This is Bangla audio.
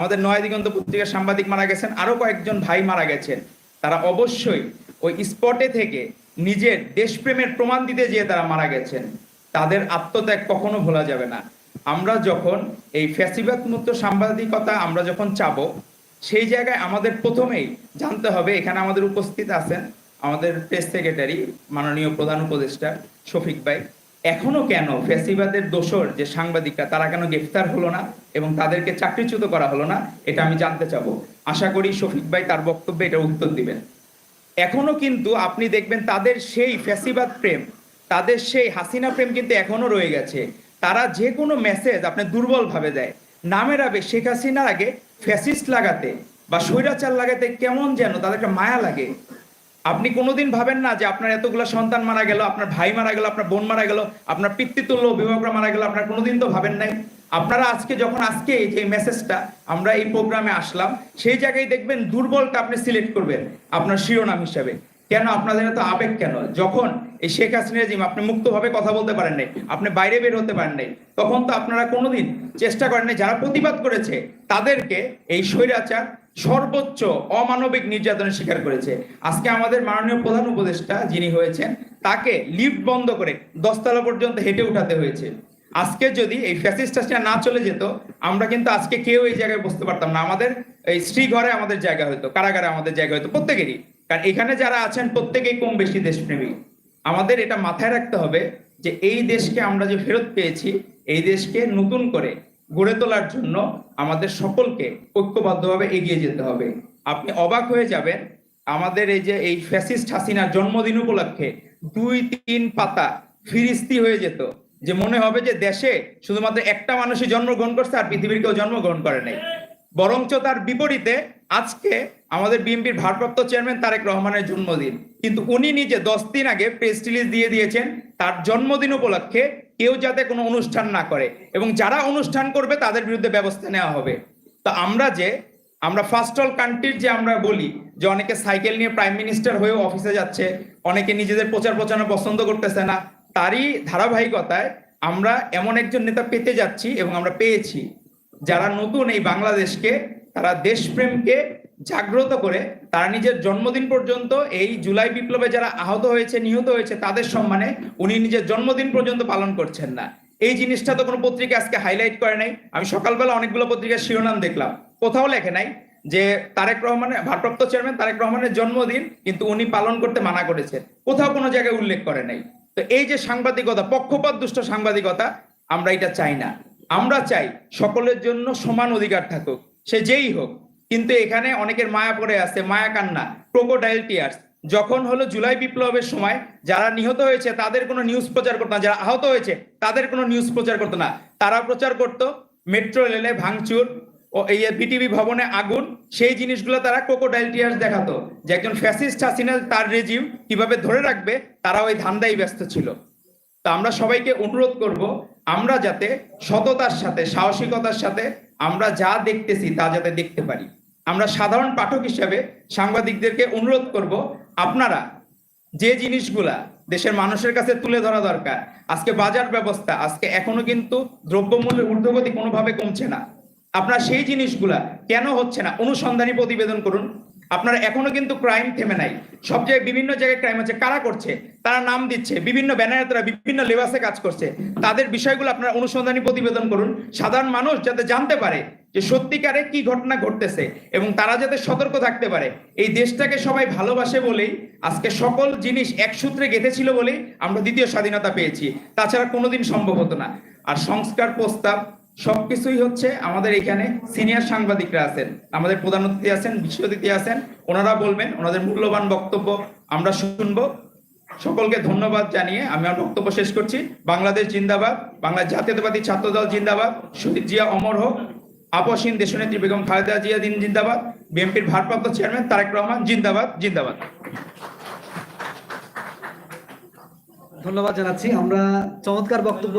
আমাদের নয় দিগন্ত পত্রিকার সাংবাদিক মারা গেছেন, আরও কয়েকজন ভাই মারা গেছেন। তারা অবশ্যই ওই স্পটে থেকে নিজের দেশপ্রেমের প্রমাণ দিতে যেয়ে তারা মারা গেছেন। তাদের আত্মত্যাগ কখনো ভোলা যাবে না। আমরা যখন এই ফ্যাসিবাদ মুক্ত সাংবাদিকতা আমরা যখন চাবো, সেই জায়গায় আমাদের প্রথমেই জানতে হবে, এখানে আমাদের উপস্থিত আছেন আমাদের প্রেস সেক্রেটারি, মাননীয় প্রধান উপদেষ্টা শফিক ভাই। এখনও কেন ফেসিবাদের দোষর যে সাংবাদিকরা, তারা কেন গ্রেফতার হলো না এবং তাদেরকে চাকরিচ্যুত করা হলো না, এটা আমি জানতে চাবো। আশা করি শফিক ভাই তার বক্তব্যে এটা উত্তর দিবেন। এখনও কিন্তু আপনি দেখবেন তাদের সেই ফ্যাসিবাদ প্রেম, তাদের সেই হাসিনা প্রেম কিন্তু এখনও রয়ে গেছে। তারা যে কোনো মেসেজ আপনি দুর্বল ভাবে দেয়। নামের আগে শেখ হাসিনার আগে ফ্যাসিস্ট লাগাতে বা স্বৈরাচার লাগাতে কেমন যেন তাদের একটা মায়া লাগে। আপনি কোনোদিন ভাবেন না যে আপনার এতগুলো সন্তান মারা গেল, আপনার ভাই মারা গেল, আপনার বোন মারা গেল, আপনার পিতৃতুল্য অভিভাবকরা মারা গেল, আপনার কোনোদিন তো ভাবেন নাই? আপনারা আজকে যখন আজকে এই যে মেসেজটা আমরা এই প্রোগ্রামে আসলাম, সেই জায়গায় দেখবেন দুর্বলটা আপনি সিলেক্ট করবেন আপনার শিরোনাম হিসাবে। কেন? আপনাদের এত আবেগ কেন? যখন এই শেখ হাসিনা রেজিম আপনি মুক্তভাবে কথা বলতে পারেন নাই, আপনি বাইরে বের হতে পারেন নাই, তখন তো আপনারা কোনোদিন চেষ্টা করেন নাই, যারা প্রতিবাদ করেছে, তাদেরকে এই স্বৈরাচার সর্বোচ্চ অমানবিক নির্যাতনের শিকার করেছে। আজকে আমাদের মাননীয় প্রধান উপদেষ্টা যিনি হয়েছেন, তাকে লিফট বন্ধ করে দশতলা পর্যন্ত হেঁটে উঠাতে হয়েছে। আজকে যদি এই ফ্যাসিস্ট হাসিনা না চলে যেত, আমরা কিন্তু আজকে কেউ এই জায়গায় বসতে পারতাম না। আমাদের এই শ্রী ঘরে আমাদের জায়গা হতো কারাগারে আমাদের জায়গা হতো প্রত্যেকেরই। কারণ এখানে যারা আছেন, প্রত্যেকেই কম বেশি দেশপ্রেমী। আমাদের এটা মাথায় রাখতে হবে যে এই দেশকে আমরা যে ফেরত পেয়েছি, এই দেশকে নতুন করে গড়ে তোলার জন্য আমাদের সকলকে ঐক্যবদ্ধভাবে এগিয়ে যেতে হবে। আপনি অবাক হয়ে যাবেন, আমাদের এই যে এই ফ্যাসিস্ট হাসিনার জন্মদিন উপলক্ষে দুই তিন পাতা ফিরিস্তি হয়ে যেত, যে মনে হবে যে দেশে শুধুমাত্র একটা মানুষই জন্মগ্রহণ করছে আর পৃথিবীর কেউ জন্মগ্রহণ করে নাই। বরঞ্চ তার বিপরীতে আজকে আমাদের বিএনপির ভারপ্রাপ্ত চেয়ারম্যান তারেক রহমানের জন্মদিন। কিন্তু উনি নিজে দশ দিন আগে প্রেস রিলিজ দিয়ে দিয়েছেন তার জন্মদিন উপলক্ষে কেউ যাতে কোনো অনুষ্ঠান না করে এবং যারা অনুষ্ঠান করবে তাদের বিরুদ্ধে ব্যবস্থা নেওয়া হবে। তো আমরা যে, আমরা ফার্স্ট অল কান্ট্রির যে আমরা বলি, যে অনেকে সাইকেল নিয়ে প্রাইম মিনিস্টার হয়েও অফিসে যাচ্ছে, অনেকে নিজেদের প্রচার প্রচারণা পছন্দ করতেছে না, তারই ধারাবাহিকতায় আমরা এমন একজন নেতা পেতে যাচ্ছি এবং আমরা পেয়েছি। যারা নতুন এই বাংলাদেশকে, তারা দেশপ্রেমকে জাগ্রত করে তারা নিজের জন্মদিন পর্যন্ত এই জুলাই বিপ্লবে যারা আহত হয়েছে, নিহত হয়েছে, তাদের সম্মানে উনি নিজের জন্মদিন পর্যন্ত পালন করছেন না। এই জিনিসটা তো কোনো পত্রিকা আজকে হাইলাইট করে নাই। আমি সকালবেলা অনেকগুলো পত্রিকার শিরোনাম দেখলাম। কোথাও লেখে নাই যে তারেক রহমানের, ভারপ্রাপ্ত চেয়ারম্যান তারেক রহমানের জন্মদিন কিন্তু উনি পালন করতে মানা করেছেন। কোথাও কোনো জায়গায় উল্লেখ করে নাই। তো এই যে সাংবাদিকতা, পক্ষপাত দুষ্ট সাংবাদিকতা, আমরা এটা চাই না। আমরা চাই সকলের জন্য সমান অধিকার থাকুক। সে যেই হোক কিন্তু এখানে অনেকের মায়া পড়ে আছে, মায়া কান্না ক্রোকোডাইল টিয়ার্স যখন হলো জুলাই বিপ্লবের সময় যারা নিহত হয়েছে, তাদের কোনো নিউজ প্রচার করতো না, যারা আহত হয়েছে, তাদের কোনো নিউজ প্রচার করতো না। তারা প্রচার করতো মেট্রো রেলে ভাঙচুর ও এই বিটিভি ভবনে আগুন, সেই জিনিসগুলো তারা ক্রোকোডাইল টিয়ার্স দেখাতো যে একজন ফ্যাসিস্ট হাসিনা, তার রেজিম কীভাবে ধরে রাখবে তারা ওই ধান্দাই ব্যস্ত ছিল। তো আমরা সবাইকে অনুরোধ করব, আমরা যাতে সততার সাথে, সাহসিকতার সাথে আমরা যা দেখতেছি তা যাতে দেখতে পারি। আমরা সাধারণ পাঠক হিসাবে সাংবাদিকদেরকে অনুরোধ করব, আপনারা যে জিনিসগুলা দেশের মানুষের কাছে তুলে ধরা দরকার, আজকে বাজার ব্যবস্থা, আজকে এখনও কিন্তু দ্রব্যমূল্যের ঊর্ধ্বগতি কোনোভাবে কমছে না। আপনারা সেই জিনিসগুলা কেন হচ্ছে না? অনুসন্ধানী প্রতিবেদন করুন। আপনারা এখনও কিন্তু ক্রাইম থেমে নাই। সব জায়গায় বিভিন্ন জায়গায় ক্রাইম হচ্ছে, কারা করছে, তারা নাম দিচ্ছে, বিভিন্ন ব্যানারে তারা বিভিন্ন লেবাসে কাজ করছে। তাদের বিষয়গুলো আপনারা অনুসন্ধানী প্রতিবেদন করুন। সাধারণ মানুষ যাতে জানতে পারে যে সত্যিকারে কি ঘটনা ঘটতেছে এবং তারা যাতে সতর্ক থাকতে পারে। এই দেশটাকে সবাই ভালোবাসে বলেই, আজকে সকল জিনিস এক সূত্রে গেঁথেছিল বলেই আমরা দ্বিতীয় স্বাধীনতা পেয়েছি। তাছাড়া কোনোদিন সম্ভব হতো না। আর সংস্কার প্রস্তাব সবকিছুই হচ্ছে আমাদের এখানে সিনিয়র সাংবাদিকরা আছেন, আমাদের প্রধান অতিথি আছেন বিশ্ব অতিথি আছেন, ওনারা বলবেন, ওনাদের মূল্যবান বক্তব্য আমরা শুনব। সকলকে ধন্যবাদ জানিয়ে আমি আমার বক্তব্য শেষ করছি। বাংলাদেশ জিন্দাবাদ বাংলা জাতীয়তাবাদী ছাত্র দল জিন্দাবাদ, শহীদ জিয়া অমর হোক। আপসীন দেশনেত্রী বেগম খালেদা জিয়া দিন জিন্দাবাদ। বিএনপির ভারপ্রাপ্ত চেয়ারম্যান তারেক রহমান জিন্দাবাদ জিন্দাবাদ। ধন্যবাদ জানাচ্ছি। আমরা চমৎকার বক্তব্য